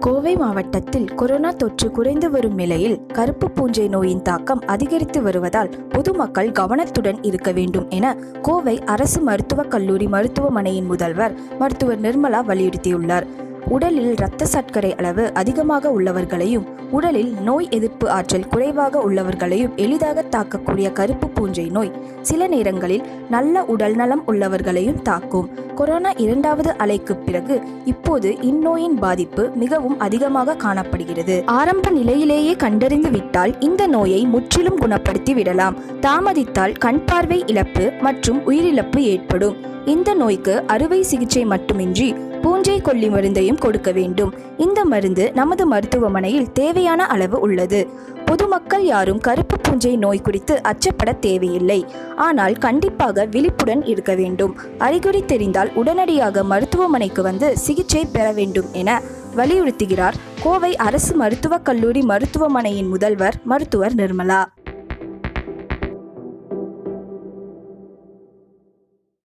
கோவை மாவட்டத்தில் கொரோனா தொற்று குறைந்து வரும் நிலையில் கருப்பு பூஞ்சை நோயின் தாக்கம் அதிகரித்து வருவதால் பொதுமக்கள் கவனத்துடன் இருக்க வேண்டும் என கோவை அரசு மருத்துவக் கல்லூரி மருத்துவமனையின் முதல்வர் மருத்துவர் நிர்மலா வலியுறுத்தியுள்ளார். உடலில் இரத்த சர்க்கரை அளவு அதிகமாக உள்ளவர்களையும் உடலில் நோய் எதிர்ப்பு ஆற்றல் குறைவாக உள்ளவர்களையும் எளிதாக தாக்கக்கூடிய கருப்பு பூஞ்சை நோய் சில நேரங்களில் நல்ல உடல் நலம் உள்ளவர்களையும் தாக்கும். கொரோனா இரண்டாவது அலைக்கு பிறகு இப்போது இந்நோயின் பாதிப்பு மிகவும் அதிகமாக காணப்படுகிறது. ஆரம்ப நிலையிலேயே கண்டறிந்து விட்டால் இந்த நோயை முற்றிலும் குணப்படுத்தி விடலாம். தாமதித்தால் கண் பார்வை இழப்பு மற்றும் உயிரிழப்பு ஏற்படும். இந்த நோய்க்கு அறுவை சிகிச்சை மட்டுமின்றி பூஞ்சை கொல்லி மருந்தையும் கொடுக்க வேண்டும். இந்த மருந்து நமது மருத்துவமனையில் தேவையான அளவு உள்ளது. பொதுமக்கள் யாரும் கருப்பு பூஞ்சை நோய் குறித்து அச்சப்பட தேவையில்லை. ஆனால் கண்டிப்பாக விழிப்புடன் இருக்க வேண்டும். அறிகுறி தெரிந்தால் உடனடியாக மருத்துவமனைக்கு வந்து சிகிச்சை பெற வேண்டும் என வலியுறுத்துகிறார் கோவை அரசு மருத்துவக் கல்லூரி மருத்துவமனையின் முதல்வர் மருத்துவர் நிர்மலா.